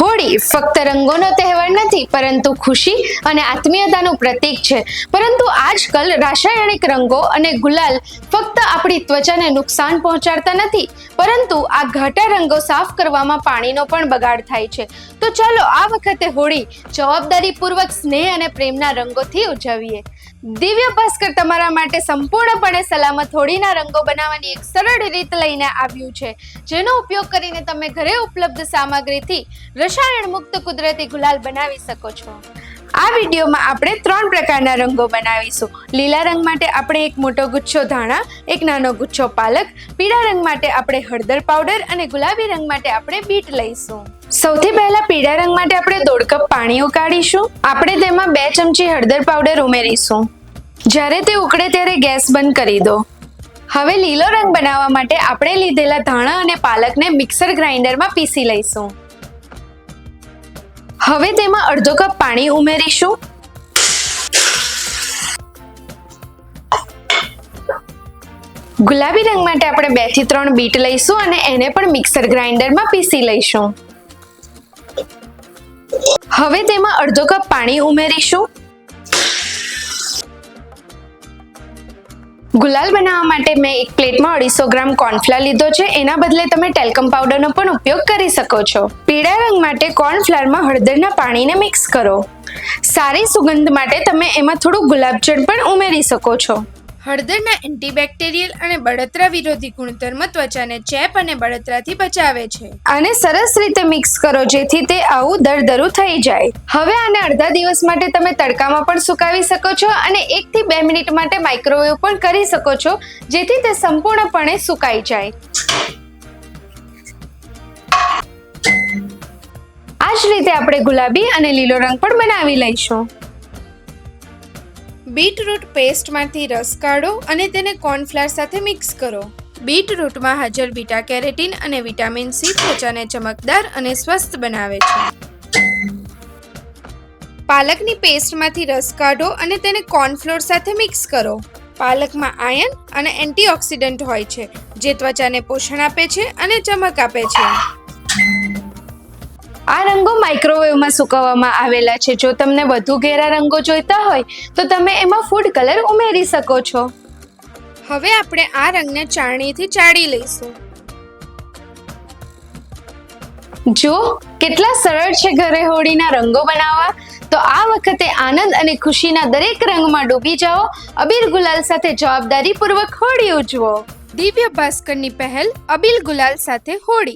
હોળી ફક્ત રંગોનો તહેવાર નથી, પરંતુ ખુશી અને આત્મીયતાનું પ્રતીક છે. પરંતુ આજકાલ રાસાયણિક રંગો અને ગુલાલ ફક્ત આપણી ત્વચાને નુકસાન પહોંચાડતા નથી, પરંતુ આ ઘાટા રંગો સાફ કરવામાં પાણીનો પણ બગાડ થાય છે. તો ચાલો આ વખતે હોળી જવાબદારીપૂર્વક સ્નેહ અને પ્રેમના રંગોથી ઉજવીએ. દિવ્ય ભાસ્કર તમારા માટે સંપૂર્ણપણે સલામત હોળીના રંગો બનાવવાની એક સરળ રીત લઈને આવ્યું છે. જેનો ઉપયોગ કરીને તમે ઘરે ઉપલબ્ધ સામગ્રીથી રસાયણ મુક્ત કુદરતી ગુલાલ બનાવી શકો છો. આ વિડીયોમાં આપણે ત્રણ પ્રકારના રંગો બનાવીશું. લીલા રંગ માટે આપણે એક મોટો ગુચ્છો ધાણા, એક નાનો ગુચ્છો પાલક, પીળા રંગ માટે આપણે હળદર પાવડર અને ગુલાબી રંગ માટે આપણે બીટ લઈશું. સૌથી પહેલા પીળા રંગ માટે આપણે દોઢ કપ પાણી ઉકાળીશું. આપણે તેમાં બે ચમચી હળદર પાવડર ઉમેરીશું. જ્યારે તે ઉકળે ત્યારે ગેસ બંધ કરી દો. હવે લીલો રંગ બનાવવા માટે આપણે લીધેલા ધાણા અને પાલકને મિક્સર ગ્રાઇન્ડરમાં પીસી લઈશું. હવે તેમાં અડધો કપ પાણી ઉમેરીશું. ગુલાબી રંગ માટે આપણે બેથી ત્રણ બીટ લઈશું અને એને પણ મિક્સર ગ્રાઇન્ડરમાં પીસી લઈશું. હવે તેમાં અડધો કપ પાણી ઉમેરીશું. ગુલાલ બનાવવા માટે મેં એક પ્લેટમાં અઢીસો ગ્રામ કોર્નફ્લાર લીધો છે. એના બદલે તમે ટેલ્કમ પાવડરનો પણ ઉપયોગ કરી શકો છો. પીળા રંગ માટે કોર્નફ્લારમાં હળદરના પાણીને મિક્સ કરો. સારી સુગંધ માટે તમે એમાં થોડું ગુલાબજળ પણ ઉમેરી શકો છો. હળદરના એન્ટીબેક્ટેરિયલ અને બળતરા વિરોધી ગુણધર્મ ત્વચાને ચેપ અને બળતરાથી બચાવે છે. આને સરસ રીતે મિક્સ કરો જેથી તે આવું દરદરું થઈ જાય. હવે આને અડધા દિવસ માટે તમે તડકામાં પણ સુકાવી શકો છો અને એક થી બે મિનિટ માટે માઇક્રોવેવ પણ કરી શકો છો, જેથી તે સંપૂર્ણપણે સુકાઈ જાય. આ જ રીતે આપણે ગુલાબી અને લીલો રંગ પણ બનાવી લઈશું. બીટરૂટ પેસ્ટમાંથી રસ કાઢો અને તેને કોર્નફ્લાર સાથે મિક્સ કરો. બીટરૂટમાં હાજર બીટા કેરેટીન અને વિટામિન સી ત્વચાને ચમકદાર અને સ્વસ્થ બનાવે છે. પાલકની પેસ્ટમાંથી રસ કાઢો અને તેને કોર્નફ્લોર સાથે મિક્સ કરો. પાલકમાં આયન અને એન્ટીઓક્સિડન્ટ હોય છે, જે ત્વચાને પોષણ આપે છે અને ચમક આપે છે. આ રંગો માઇક્રોવેવમાં સુકવવામાં આવેલા છે. જો તમને વધુ ઘેરા રંગો જોઈતા હોય, તો તમે એમાં ફૂડ કલર ઉમેરી શકો છો. હવે આપણે આ રંગને ચાળણીથી ચાળી લઈશું. જો કેટલા સરળ છે ઘરે હોળીના રંગો બનાવવા, તો આ વખતે આનંદ અને ખુશીના દરેક રંગમાં ડૂબી જાઓ. અબીર ગુલાલ સાથે જવાબદારીપૂર્વક હોળી ઉજવો. દિવ્ય ભાસ્કરની પહેલ અબીલ ગુલાલ સાથે હોળી.